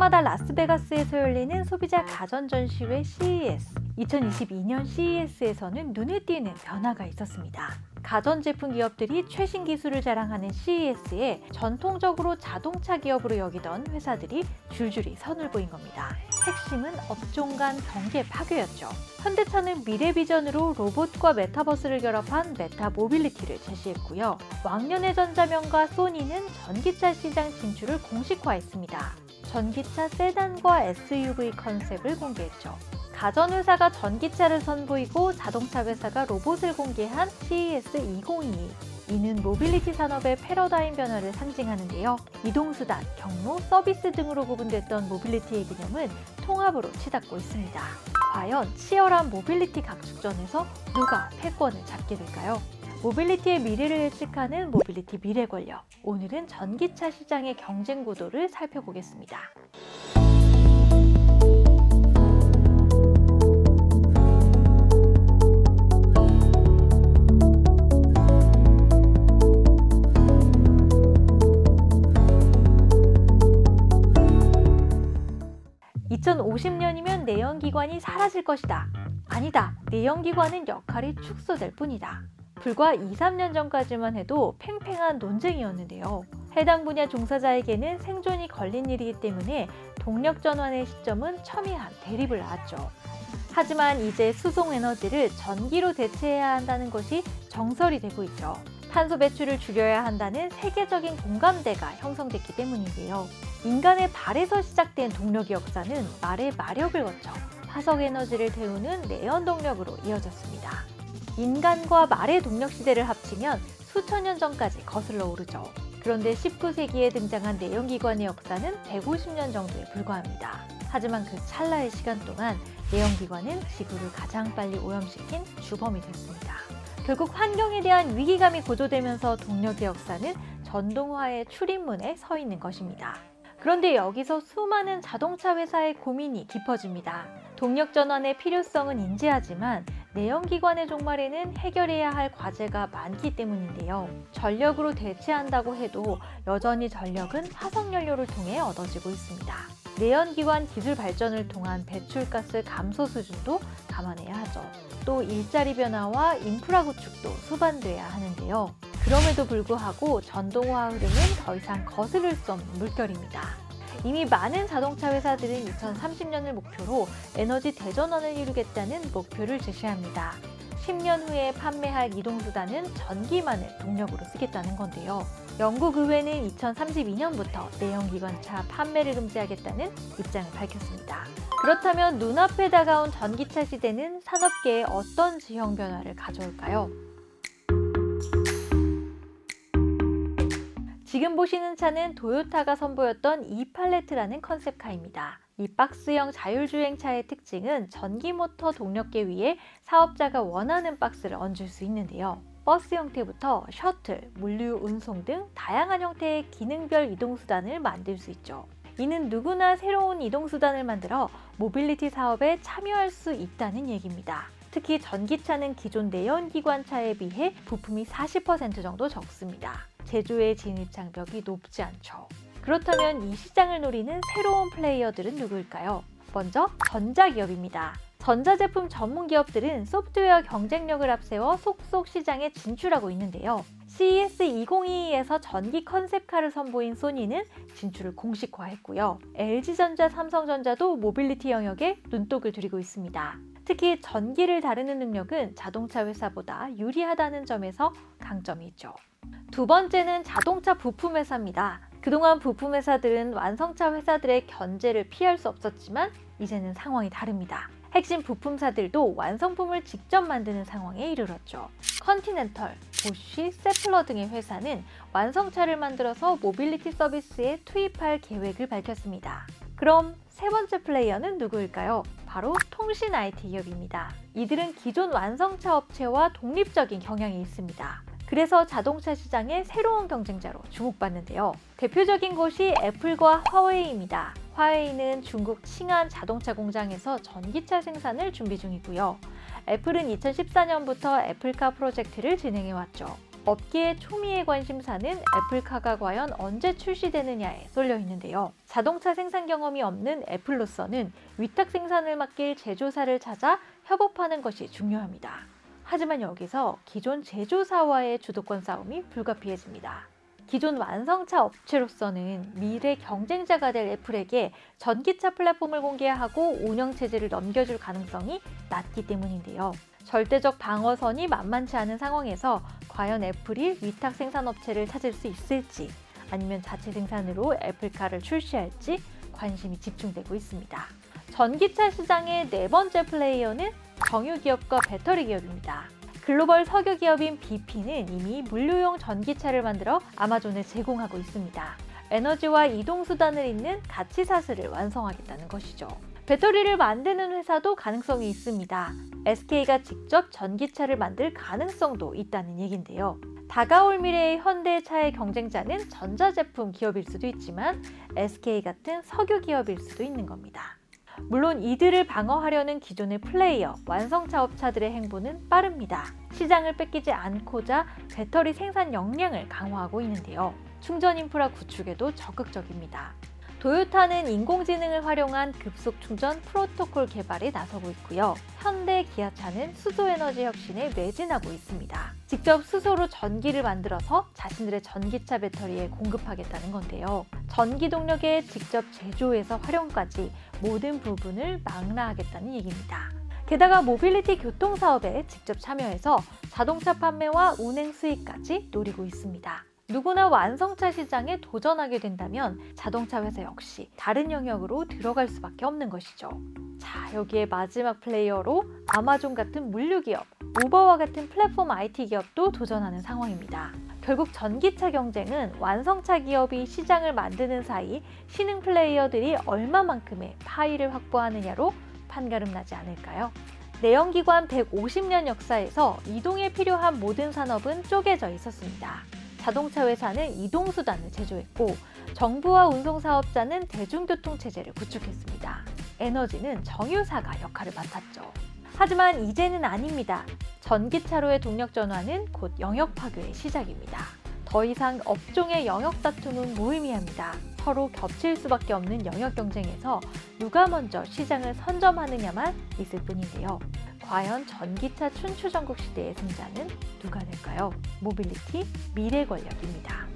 해마다 라스베가스에서 열리는 소비자 가전 전시회 CES. 2022년 CES에서는 눈에 띄는 변화가 있었습니다. 가전제품 기업들이 최신 기술을 자랑하는 CES에 전통적으로 자동차 기업으로 여기던 회사들이 줄줄이 선을 보인 겁니다. 핵심은 업종 간 경계 파괴였죠. 현대차는 미래 비전으로 로봇과 메타버스를 결합한 메타 모빌리티를 제시했고요. 왕년의 전자명과 소니는 전기차 시장 진출을 공식화했습니다. 전기차 세단과 SUV 컨셉을 공개했죠. 가전회사가 전기차를 선보이고 자동차 회사가 로봇을 공개한 CES 2022. 이는 모빌리티 산업의 패러다임 변화를 상징하는데요. 이동수단, 경로, 서비스 등으로 구분됐던 모빌리티의 개념은 통합으로 치닫고 있습니다. 과연 치열한 모빌리티 각축전에서 누가 패권을 잡게 될까요? 모빌리티의 미래를 예측하는 모빌리티 미래 권력. 오늘은 전기차 시장의 경쟁 구도를 살펴보겠습니다. 2050년이면 내연기관이 사라질 것이다. 아니다. 내연기관은 역할이 축소될 뿐이다. 불과 2, 3년 전까지만 해도 팽팽한 논쟁이었는데요. 해당 분야 종사자에게는 생존이 걸린 일이기 때문에 동력 전환의 시점은 첨예한 대립을 낳았죠. 하지만 이제 수송 에너지를 전기로 대체해야 한다는 것이 정설이 되고 있죠. 탄소 배출을 줄여야 한다는 세계적인 공감대가 형성됐기 때문인데요. 인간의 발에서 시작된 동력의 역사는 말의 마력을 거쳐 화석 에너지를 태우는 내연 동력으로 이어졌습니다. 인간과 말의 동력 시대를 합치면 수천 년 전까지 거슬러 오르죠. 그런데 19세기에 등장한 내연기관의 역사는 150년 정도에 불과합니다. 하지만 그 찰나의 시간 동안 내연기관은 지구를 가장 빨리 오염시킨 주범이 됐습니다. 결국 환경에 대한 위기감이 고조되면서 동력의 역사는 전동화의 출입문에 서 있는 것입니다. 그런데 여기서 수많은 자동차 회사의 고민이 깊어집니다. 동력 전환의 필요성은 인지하지만 내연기관의 종말에는 해결해야 할 과제가 많기 때문인데요. 전력으로 대체한다고 해도 여전히 전력은 화석연료를 통해 얻어지고 있습니다. 내연기관 기술 발전을 통한 배출가스 감소 수준도 감안해야 하죠. 또 일자리 변화와 인프라 구축도 수반돼야 하는데요. 그럼에도 불구하고 전동화 흐름은 더 이상 거스를 수 없는 물결입니다. 이미 많은 자동차 회사들은 2030년을 목표로 에너지 대전환을 이루겠다는 목표를 제시합니다. 10년 후에 판매할 이동수단은 전기만을 동력으로 쓰겠다는 건데요. 영국 의회는 2032년부터 내연기관차 판매를 금지하겠다는 입장을 밝혔습니다. 그렇다면 눈앞에 다가온 전기차 시대는 산업계에 어떤 지형 변화를 가져올까요? 지금 보시는 차는 도요타가 선보였던 이팔레트라는 컨셉카입니다. 이 박스형 자율주행차의 특징은 전기 모터 동력계 위에 사업자가 원하는 박스를 얹을 수 있는데요. 버스 형태부터 셔틀, 물류 운송 등 다양한 형태의 기능별 이동수단을 만들 수 있죠. 이는 누구나 새로운 이동수단을 만들어 모빌리티 사업에 참여할 수 있다는 얘기입니다. 특히 전기차는 기존 내연기관차에 비해 부품이 40% 정도 적습니다. 제조의 진입 장벽이 높지 않죠. 그렇다면 이 시장을 노리는 새로운 플레이어들은 누구일까요? 먼저 전자기업입니다. 전자제품 전문 기업들은 소프트웨어 경쟁력을 앞세워 속속 시장에 진출하고 있는데요. CES 2022에서 전기 컨셉카를 선보인 소니는 진출을 공식화했고요. LG전자, 삼성전자도 모빌리티 영역에 눈독을 들이고 있습니다. 특히 전기를 다루는 능력은 자동차 회사보다 유리하다는 점에서 강점이 있죠. 두 번째는 자동차 부품 회사입니다. 그동안 부품 회사들은 완성차 회사들의 견제를 피할 수 없었지만 이제는 상황이 다릅니다. 핵심 부품사들도 완성품을 직접 만드는 상황에 이르렀죠. 컨티넨털, 보쉬, 세플러 등의 회사는 완성차를 만들어서 모빌리티 서비스에 투입할 계획을 밝혔습니다. 그럼 세 번째 플레이어는 누구일까요? 바로 통신 IT 기업입니다. 이들은 기존 완성차 업체와 독립적인 경향이 있습니다. 그래서 자동차 시장의 새로운 경쟁자로 주목받는데요. 대표적인 곳이 애플과 화웨이입니다. 화웨이는 중국 칭안 자동차 공장에서 전기차 생산을 준비 중이고요. 애플은 2014년부터 애플카 프로젝트를 진행해 왔죠. 업계의 초미의 관심사는 애플카가 과연 언제 출시되느냐에 쏠려 있는데요. 자동차 생산 경험이 없는 애플로서는 위탁 생산을 맡길 제조사를 찾아 협업하는 것이 중요합니다. 하지만 여기서 기존 제조사와의 주도권 싸움이 불가피해집니다. 기존 완성차 업체로서는 미래 경쟁자가 될 애플에게 전기차 플랫폼을 공개하고 운영 체제를 넘겨줄 가능성이 낮기 때문인데요. 절대적 방어선이 만만치 않은 상황에서 과연 애플이 위탁 생산업체를 찾을 수 있을지 아니면 자체 생산으로 애플카를 출시할지 관심이 집중되고 있습니다. 전기차 시장의 네 번째 플레이어는 정유 기업과 배터리 기업입니다. 글로벌 석유 기업인 BP는 이미 물류용 전기차를 만들어 아마존에 제공하고 있습니다. 에너지와 이동 수단을 잇는 가치 사슬을 완성하겠다는 것이죠. 배터리를 만드는 회사도 가능성이 있습니다. SK가 직접 전기차를 만들 가능성도 있다는 얘긴데요. 다가올 미래의 현대차의 경쟁자는 전자제품 기업일 수도 있지만 SK 같은 석유 기업일 수도 있는 겁니다. 물론 이들을 방어하려는 기존의 플레이어, 완성차 업체들의 행보는 빠릅니다. 시장을 뺏기지 않고자 배터리 생산 역량을 강화하고 있는데요. 충전 인프라 구축에도 적극적입니다. 도요타는 인공지능을 활용한 급속 충전 프로토콜 개발에 나서고 있고요. 현대 기아차는 수소 에너지 혁신에 매진하고 있습니다. 직접 수소로 전기를 만들어서 자신들의 전기차 배터리에 공급하겠다는 건데요. 전기 동력의 직접 제조에서 활용까지 모든 부분을 망라하겠다는 얘기입니다. 게다가 모빌리티 교통 사업에 직접 참여해서 자동차 판매와 운행 수익까지 노리고 있습니다. 누구나 완성차 시장에 도전하게 된다면 자동차 회사 역시 다른 영역으로 들어갈 수밖에 없는 것이죠. 자, 여기에 마지막 플레이어로 아마존 같은 물류 기업, 우버와 같은 플랫폼 IT 기업도 도전하는 상황입니다. 결국 전기차 경쟁은 완성차 기업이 시장을 만드는 사이 신흥 플레이어들이 얼마만큼의 파이를 확보하느냐로 판가름 나지 않을까요? 내연기관 150년 역사에서 이동에 필요한 모든 산업은 쪼개져 있었습니다. 자동차 회사는 이동수단을 제조했고 정부와 운송사업자는 대중교통 체제를 구축했습니다. 에너지는 정유사가 역할을 맡았죠. 하지만 이제는 아닙니다. 전기차로의 동력 전환은 곧 영역 파괴의 시작입니다. 더 이상 업종의 영역 다툼은 무의미합니다. 서로 겹칠 수밖에 없는 영역 경쟁에서 누가 먼저 시장을 선점하느냐만 있을 뿐인데요. 과연 전기차 춘추전국 시대의 승자는 누가 될까요? 모빌리티 미래 권력입니다.